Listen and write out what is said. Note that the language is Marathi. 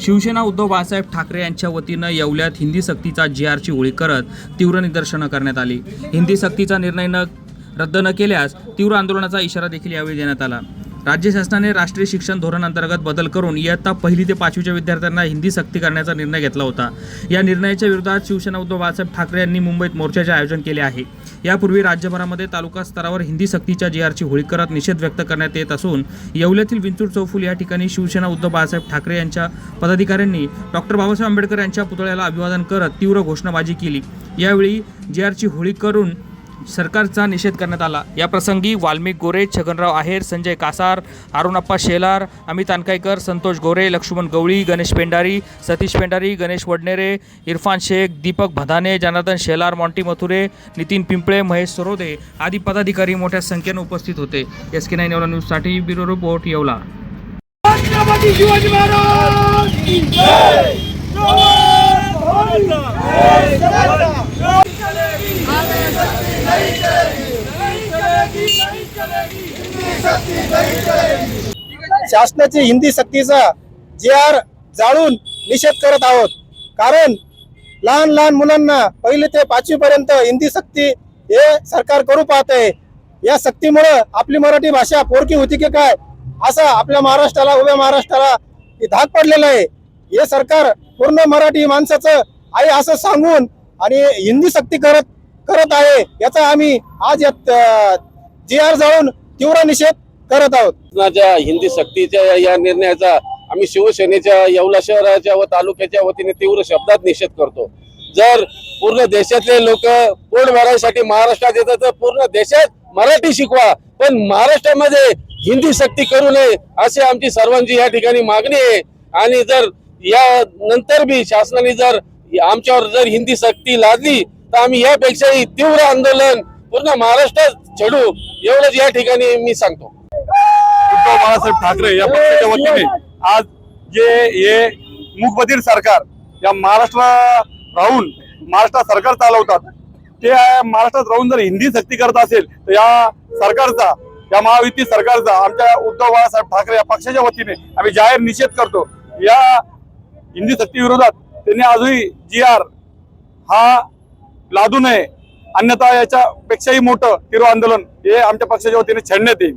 शिवसेना उद्धव बाळासाहेब ठाकरे यांच्या वतीनं येवल्यात हिंदी सक्तीचा जी आरची होळी करत तीव्र निदर्शनं करण्यात आली. हिंदी सक्तीचा निर्णय न रद्द न केल्यास तीव्र आंदोलनाचा इशारा देखील यावेळी देण्यात आला. राज्य शासनाने राष्ट्रीय शिक्षण धोरण अंतर्गत बदल करून इयत्ता पहिली ते पाचवीच्या विद्यार्थ्यांना हिंदी सक्ती करण्याचा निर्णय घेतला होता. या निर्णयाच्या विरोधात शिवसेना उद्धव बाळासाहेब ठाकरे यांनी मुंबईत मोर्चाचे आयोजन केले आहे. यापूर्वी राज्यभरामध्ये तालुका स्तरावर हिंदी सक्तीच्या जी आरची होळी करत निषेध व्यक्त करण्यात येत असून येवल्यातील विंचूर चौफुल या ठिकाणी शिवसेना उद्धव बाळासाहेब ठाकरे यांच्या पदाधिकाऱ्यांनी डॉक्टर बाबासाहेब आंबेडकर यांच्या पुतळ्याला अभिवादन करत तीव्र घोषणाबाजी केली. यावेळी जी आरची होळी करून सरकारचा निषेध करण्यात आला. या प्रसंगी वाल्मिक गोरे छगनराव आहेर संजय कासार अरुणप्पा शेलार अमित अनकायकर संतोष गोरे लक्ष्मण गवळी गणेश पेंडारी सतीश पेंडारी गणेश वडनेरे इरफान शेख दीपक भदाने जनार्दन शेलार मॉन्टी मथुरे नितीन पिंपळे महेश सरोदे आदी पदाधिकारी मोठ्या संख्येने उपस्थित होते. एस के नाईन येवला न्यूजसाठी ब्युरो रिपोर्ट येवला. शासनाची हिंदी सक्तीचा जे आर जाळून निषेध करत आहोत. कारण लहान लहान मुलांना पहिली ते पाचवी पर्यंत हिंदी सक्ती हे सरकार करू पाहत आहे या सक्तीमुळे आपली मराठी भाषा पोरकी होती की काय? असं आपल्या महाराष्ट्राला उभ्या महाराष्ट्राला धाक पडलेला आहे. हे सरकार पूर्ण मराठी माणसाचं आहे असं सांगून आणि हिंदी सक्ती करत करत आहे. याचा आम्ही आज या जी आर जाळून तीव्र निषेध करत आहोत. हिंदी सक्तीच्या या- या निर्णयाचा आम्ही शिवसेनेच्या येवला शहराच्या व तालुक्याच्या वतीने तीव्र शब्दात निषेध करतो. जर पूर्ण देशातले लोक पोट भरायसाठी महाराष्ट्रात येतात तर पूर्ण देशात मराठी शिकवा. पण महाराष्ट्रामध्ये हिंदी सक्ती करू नये अशी आमची सर्वांची या ठिकाणी मागणी आहे. आणि जर या नंतर बी शासनाने जर आमच्यावर जर हिंदी सक्ती लादली तर आम्ही यापेक्षाही तीव्र आंदोलन पूर्ण महाराष्ट्रात छेडू एवढंच या ठिकाणी मी सांगतो. उद्धव बाळासाहेब ठाकरे या पक्षाच्या वतीने आज जे हे मूकबधीर सरकार या महाराष्ट्र राहून महाराष्ट्र सरकार चालवतात ते महाराष्ट्रात राहून जर हिंदी सक्ती करत असेल तर या सरकारचा या महायुती सरकारचा आमच्या उद्धव बाळासाहेब ठाकरे या पक्षाच्या वतीने आम्ही जाहीर निषेध करतो. या हिंदी सक्ती विरोधात त्यांनी आजही जी आर हा लादू नये अन्यथा याच्यापेक्षाही मोठं तीव्र आंदोलन हे आमच्या पक्षाच्या वतीने छेडण्यात येईल.